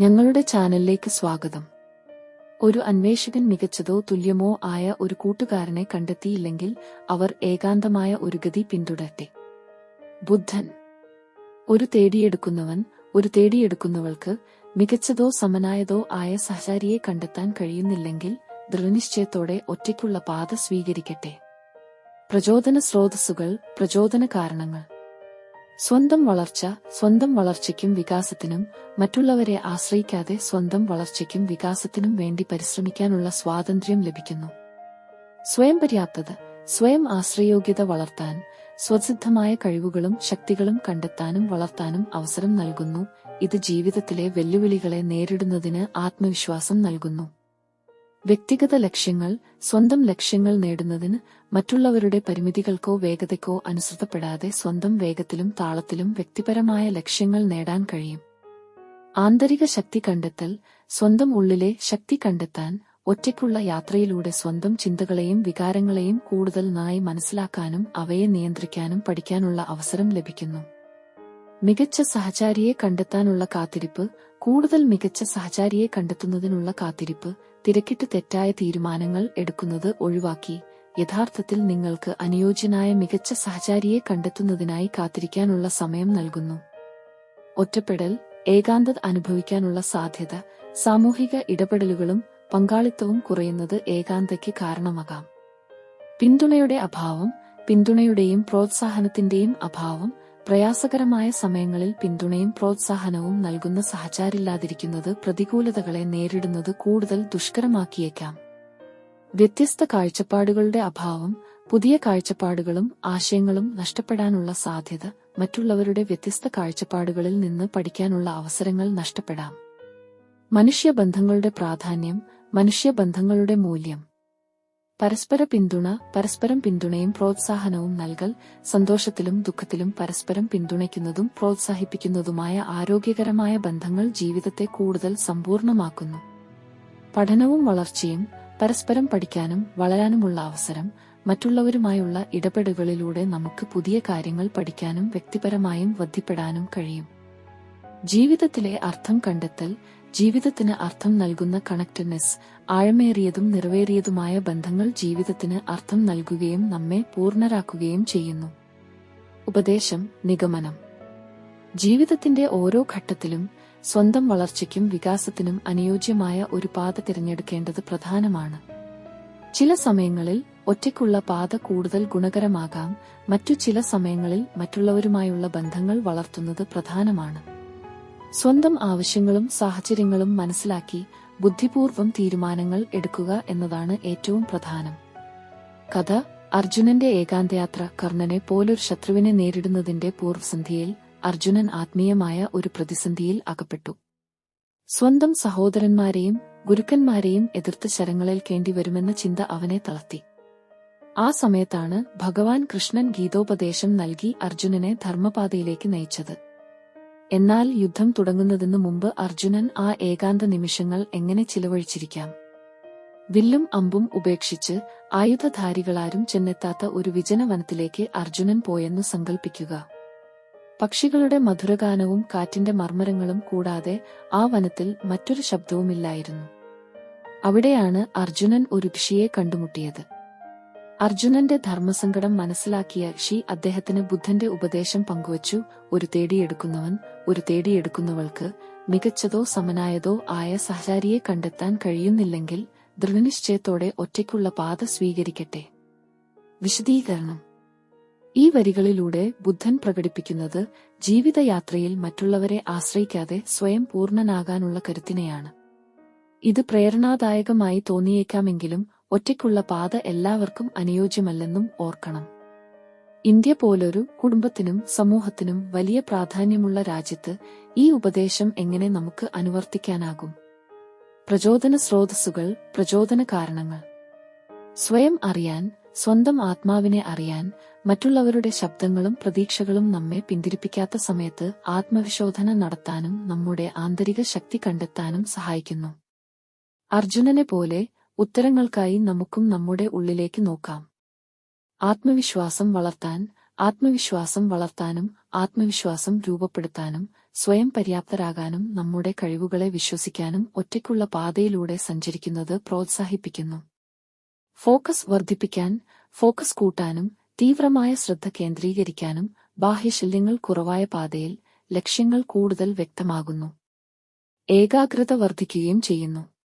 ഞങ്ങളുടെ ചാനലിലേക്ക് സ്വാഗതം. ഒരു അന്വേഷകൻ മികച്ചതോ തുല്യമോ ആയ ഒരു കൂട്ടുകാരനെ കണ്ടെത്തിയില്ലെങ്കിൽ അവർ ഏകാന്തമായ ഒരു ഗതി പിന്തുടരട്ടെ. ബുദ്ധൻ. ഒരു തേടിയെടുക്കുന്നവൻ ഒരു തേടിയെടുക്കുന്നവൾക്ക് മികച്ചതോ സമനായതോ ആയ സഹചാരിയെ കണ്ടെത്താൻ കഴിയുന്നില്ലെങ്കിൽ ദൃഢനിശ്ചയത്തോടെ ഒറ്റയ്ക്കുള്ള പാത സ്വീകരിക്കട്ടെ. പ്രചോദന സ്രോതസ്സുകൾ പ്രചോദന കാരണങ്ങൾ. സ്വന്തം വളർച്ച സ്വന്തം വളർച്ചയ്ക്കും വികാസത്തിനും മറ്റുള്ളവരെ ആശ്രയിക്കാതെ സ്വന്തം വളർച്ചയ്ക്കും വികാസത്തിനും വേണ്ടി പരിശ്രമിക്കാനുള്ള സ്വാതന്ത്ര്യം ലഭിക്കുന്നു. സ്വയം പര്യാപ്തത സ്വയം ആശ്രയോഗ്യത വളർത്താൻ സ്വസിദ്ധമായ കഴിവുകളും ശക്തികളും കണ്ടെത്താനും വളർത്താനും അവസരം നൽകുന്നു. ഇത് ജീവിതത്തിലെ വെല്ലുവിളികളെ നേരിടുന്നതിന് ആത്മവിശ്വാസം നൽകുന്നു. വ്യക്തിഗത ലക്ഷ്യങ്ങൾ സ്വന്തം ലക്ഷ്യങ്ങൾ നേടുന്നതിന് മറ്റുള്ളവരുടെ പരിമിതികൾക്കോ വേഗതയ്ക്കോ അനുസൃതപ്പെടാതെ സ്വന്തം വേഗത്തിലും താളത്തിലും വ്യക്തിപരമായ ലക്ഷ്യങ്ങൾ നേടാൻ കഴിയും. ആന്തരിക ശക്തി കണ്ടെത്തൽ സ്വന്തം ഉള്ളിലെ ശക്തി കണ്ടെത്താൻ ഒറ്റയ്ക്കുള്ള യാത്രയിലൂടെ സ്വന്തം ചിന്തകളെയും വികാരങ്ങളെയും കൂടുതൽ നന്നായി മനസ്സിലാക്കാനും അവയെ നിയന്ത്രിക്കാനും പഠിക്കാനുള്ള അവസരം ലഭിക്കുന്നു. മികച്ച സഹചാരിയെ കണ്ടെത്താനുള്ള കാത്തിരിപ്പ് കൂടുതൽ മികച്ച സഹചാരിയെ കണ്ടെത്തുന്നതിനുള്ള കാത്തിരിപ്പ് തിരക്കിട്ട് തെറ്റായ തീരുമാനങ്ങൾ എടുക്കുന്നത് ഒഴിവാക്കി. യഥാർത്ഥത്തിൽ നിങ്ങൾക്ക് അനുയോജ്യനായ മികച്ച സഹചാരിയെ കണ്ടെത്തുന്നതിനായി കാത്തിരിക്കാനുള്ള സമയം നൽകുന്നു. ഒറ്റപ്പെടൽ ഏകാന്തത അനുഭവിക്കാനുള്ള സാധ്യത സാമൂഹിക ഇടപെടലുകളും പങ്കാളിത്തവും കുറയുന്നത് ഏകാന്തയ്ക്ക് കാരണമാകാം. പിന്തുണയുടെ അഭാവം പിന്തുണയുടെയും പ്രോത്സാഹനത്തിന്റെയും അഭാവം പ്രയാസകരമായ സമയങ്ങളിൽ പിന്തുണയും പ്രോത്സാഹനവും നൽകുന്ന സഹചാരില്ലാതിരിക്കുന്നത് പ്രതികൂലതകളെ നേരിടുന്നത് കൂടുതൽ ദുഷ്കരമാക്കിയേക്കാം. വ്യത്യസ്ത കാഴ്ചപ്പാടുകളുടെ അഭാവം പുതിയ കാഴ്ചപ്പാടുകളും ആശയങ്ങളും നഷ്ടപ്പെടാനുള്ള സാധ്യത മറ്റുള്ളവരുടെ വ്യത്യസ്ത കാഴ്ചപ്പാടുകളിൽ നിന്ന് പഠിക്കാനുള്ള അവസരങ്ങൾ നഷ്ടപ്പെടാം. മനുഷ്യബന്ധങ്ങളുടെ പ്രാധാന്യം മനുഷ്യബന്ധങ്ങളുടെ മൂല്യം. പരസ്പര പിന്തുണ പരസ്പരം പിന്തുണയും പ്രോത്സാഹനവും നൽകൽ സന്തോഷത്തിലും ദുഃഖത്തിലും പരസ്പരം പിന്തുണയ്ക്കുന്നതും പ്രോത്സാഹിപ്പിക്കുന്നതുമായ ആരോഗ്യകരമായ ബന്ധങ്ങൾ ജീവിതത്തെ കൂടുതൽ സമ്പൂർണമാക്കുന്നു. പഠനവും വളർച്ചയും പരസ്പരം പഠിക്കാനും വളരാനുമുള്ള അവസരം മറ്റുള്ളവരുമായുള്ള ഇടപെടലുകളിലൂടെ നമുക്ക് പുതിയ കാര്യങ്ങൾ പഠിക്കാനും വ്യക്തിപരമായും വൃദ്ധിപ്പെടാനും കഴിയും. ജീവിതത്തിലെ അർത്ഥം കണ്ടെത്തൽ ജീവിതത്തിന് അർത്ഥം നൽകുന്ന കണക്റ്റഡ്നെസ് ആഴമേറിയതും നിറവേറിയതുമായ ബന്ധങ്ങൾ ജീവിതത്തിന് അർത്ഥം നൽകുകയും നമ്മെ പൂർണരാക്കുകയും ചെയ്യുന്നു. ഉപദേശം നിഗമനം. ജീവിതത്തിന്റെ ഓരോ ഘട്ടത്തിലും സ്വന്തം വളർച്ചയ്ക്കും വികാസത്തിനും അനുയോജ്യമായ ഒരു പാത തിരഞ്ഞെടുക്കേണ്ടത് പ്രധാനമാണ്. ചില സമയങ്ങളിൽ ഒറ്റയ്ക്കുള്ള പാത കൂടുതൽ ഗുണകരമാകാം മറ്റു ചില സമയങ്ങളിൽ മറ്റുള്ളവരുമായുള്ള ബന്ധങ്ങൾ വളർത്തുന്നത് പ്രധാനമാണ്. സ്വന്തം ആവശ്യങ്ങളും സാഹചര്യങ്ങളും മനസ്സിലാക്കി ബുദ്ധിപൂർവം തീരുമാനങ്ങൾ എടുക്കുക എന്നതാണ് ഏറ്റവും പ്രധാനം. കഥ അർജുനന്റെ ഏകാന്തയാത്ര കർണനെ പോലൊരു ശത്രുവിനെ നേരിടുന്നതിന്റെ പൂർവസന്ധിയിൽ അർജുനൻ ആത്മീയമായ ഒരു പ്രതിസന്ധിയിൽ അകപ്പെട്ടു. സ്വന്തം സഹോദരന്മാരെയും ഗുരുക്കന്മാരെയും എതിർത്ത് ശരങ്ങളേൽക്കേണ്ടി വരുമെന്ന ചിന്ത അവനെ തളർത്തി. ആ സമയത്താണ് ഭഗവാൻ കൃഷ്ണൻ ഗീതോപദേശം നൽകി അർജുനനെ ധർമ്മപാതയിലേക്ക് നയിച്ചത്. എന്നാൽ യുദ്ധം തുടങ്ങുന്നതിന് മുമ്പ് അർജുനൻ ആ ഏകാന്ത നിമിഷങ്ങൾ എങ്ങനെ ചിലവഴിച്ചിരിക്കാം? വില്ലും അമ്പും ഉപേക്ഷിച്ച് ആയുധധാരികളാരും ചെന്നെത്താത്ത ഒരു വിജനവനത്തിലേക്ക് അർജുനൻ പോയെന്നു സങ്കൽപ്പിക്കുക. പക്ഷികളുടെ മധുരഗാനവും കാറ്റിന്റെ മർമ്മരങ്ങളും കൂടാതെ ആ വനത്തിൽ മറ്റൊരു ശബ്ദവുമില്ലായിരുന്നു. അവിടെയാണ് അർജുനൻ ഒരു ഋഷിയെ കണ്ടുമുട്ടിയത്. അർജുനന്റെ ധർമ്മസങ്കടം മനസ്സിലാക്കിയ ഷി അദ്ദേഹത്തിന് ബുദ്ധന്റെ ഉപദേശം പങ്കുവച്ചു. ഒരു തേടിയെടുക്കുന്നവൻ ഒരു തേടിയെടുക്കുന്നവൾക്ക് മികച്ചതോ സമനായതോ ആയ സഹചാരിയെ കണ്ടെത്താൻ കഴിയുന്നില്ലെങ്കിൽ ദൃഢനിശ്ചയത്തോടെ ഒറ്റയ്ക്കുള്ള പാത സ്വീകരിക്കട്ടെ. വിശദീകരണം. ഈ വരികളിലൂടെ ബുദ്ധൻ പ്രകടിപ്പിക്കുന്നത് ജീവിതയാത്രയിൽ മറ്റുള്ളവരെ ആശ്രയിക്കാതെ സ്വയം പൂർണനാകാനുള്ള കരുത്തിനെയാണ്. ഇത് പ്രേരണാദായകമായി തോന്നിയേക്കാമെങ്കിലും ഒറ്റയ്ക്കുള്ള പാത എല്ലാവർക്കും അനുയോജ്യമല്ലെന്നും ഓർക്കണം. ഇന്ത്യ പോലൊരു കുടുംബത്തിനും സമൂഹത്തിനും വലിയ പ്രാധാന്യമുള്ള രാജ്യത്ത് ഈ ഉപദേശം എങ്ങനെ നമുക്ക് അനുവർത്തിക്കാനാകും? പ്രചോദന സ്രോതസ്സുകൾ പ്രചോദന കാരണങ്ങൾ. സ്വയം അറിയാൻ സ്വന്തം ആത്മാവിനെ അറിയാൻ മറ്റുള്ളവരുടെ ശബ്ദങ്ങളും പ്രതീക്ഷകളും നമ്മെ പിന്തിരിപ്പിക്കാത്ത സമയത്ത് ആത്മവിശോധന നടത്താനും നമ്മുടെ ആന്തരിക ശക്തി കണ്ടെത്താനും സഹായിക്കുന്നു. അർജുനനെ പോലെ ഉത്തരങ്ങൾക്കായി നമുക്കും നമ്മുടെ ഉള്ളിലേക്ക് നോക്കാം. ആത്മവിശ്വാസം വളർത്താൻ ആത്മവിശ്വാസം വളർത്താനും ആത്മവിശ്വാസം രൂപപ്പെടുത്താനും സ്വയം പര്യാപ്തരാകാനും നമ്മുടെ കഴിവുകളെ വിശ്വസിക്കാനും ഒറ്റയ്ക്കുള്ള പാതയിലൂടെ സഞ്ചരിക്കുന്നത് പ്രോത്സാഹിപ്പിക്കുന്നു. ഫോക്കസ് വർദ്ധിപ്പിക്കാൻ ഫോക്കസ് കൂട്ടാനും തീവ്രമായ ശ്രദ്ധ കേന്ദ്രീകരിക്കാനും ബാഹ്യശല്യങ്ങൾ കുറവായ പാതയിൽ ലക്ഷ്യങ്ങൾ കൂടുതൽ വ്യക്തമാകുന്നു. ഏകാഗ്രത വർദ്ധിക്കുകയും ചെയ്യുന്നു.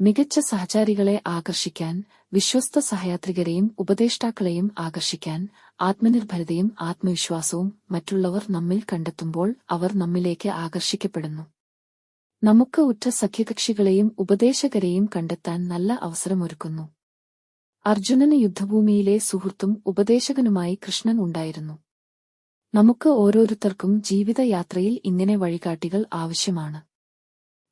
മികച്ച സഹചാരികളെ ആകർഷിക്കാൻ വിശ്വസ്ത സഹയാത്രികരെയും ഉപദേഷ്ടാക്കളെയും ആകർഷിക്കാൻ ആത്മനിർഭരതയും ആത്മവിശ്വാസവും മറ്റുള്ളവർ നമ്മിൽ കണ്ടെത്തുമ്പോൾ അവർ നമ്മിലേക്ക് ആകർഷിക്കപ്പെടുന്നു. നമുക്ക് ഉറ്റ സഖ്യകക്ഷികളെയും ഉപദേശകരെയും കണ്ടെത്താൻ നല്ല അവസരമൊരുക്കുന്നു. അർജുനന് യുദ്ധഭൂമിയിലെ സുഹൃത്തും ഉപദേശകനുമായി കൃഷ്ണൻ ഉണ്ടായിരുന്നു. നമുക്ക് ഓരോരുത്തർക്കും ജീവിതയാത്രയിൽ ഇങ്ങനെ വഴികാട്ടികൾ ആവശ്യമാണ്.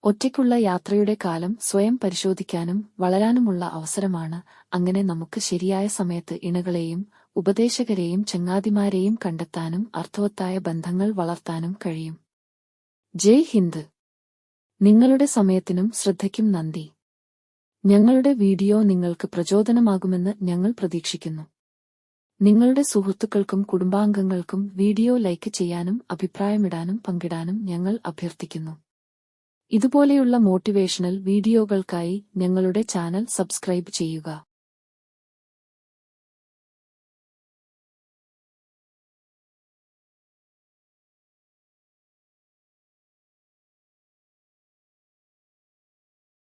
ഒറ്റയ്ക്കുള്ള യാത്രയുടെ കാലം സ്വയം പരിശോധിക്കാനും വളരാനുമുള്ള അവസരമാണ് അങ്ങനെ നമുക്ക് ശരിയായ സമയത്ത് ഇണകളെയും ഉപദേശകരെയും ചങ്ങാതിമാരെയും കണ്ടെത്താനും അർത്ഥവത്തായ ബന്ധങ്ങൾ വളർത്താനും കഴിയും. ജയ് ഹിന്ദ്. നിങ്ങളുടെ സമയത്തിനും ശ്രദ്ധയ്ക്കും നന്ദി. ഞങ്ങളുടെ വീഡിയോ നിങ്ങൾക്ക് പ്രചോദനമാകുമെന്ന് ഞങ്ങൾ പ്രതീക്ഷിക്കുന്നു. നിങ്ങളുടെ സുഹൃത്തുക്കൾക്കും കുടുംബാംഗങ്ങൾക്കും വീഡിയോ ലൈക്ക് ചെയ്യാനും അഭിപ്രായമിടാനും പങ്കിടാനും ഞങ്ങൾ അഭ്യർത്ഥിക്കുന്നു. ഇതുപോലെയുള്ള മോട്ടിവേഷണൽ വീഡിയോകൾക്കായി ഞങ്ങളുടെ ചാനൽ സബ്സ്ക്രൈബ് ചെയ്യുക.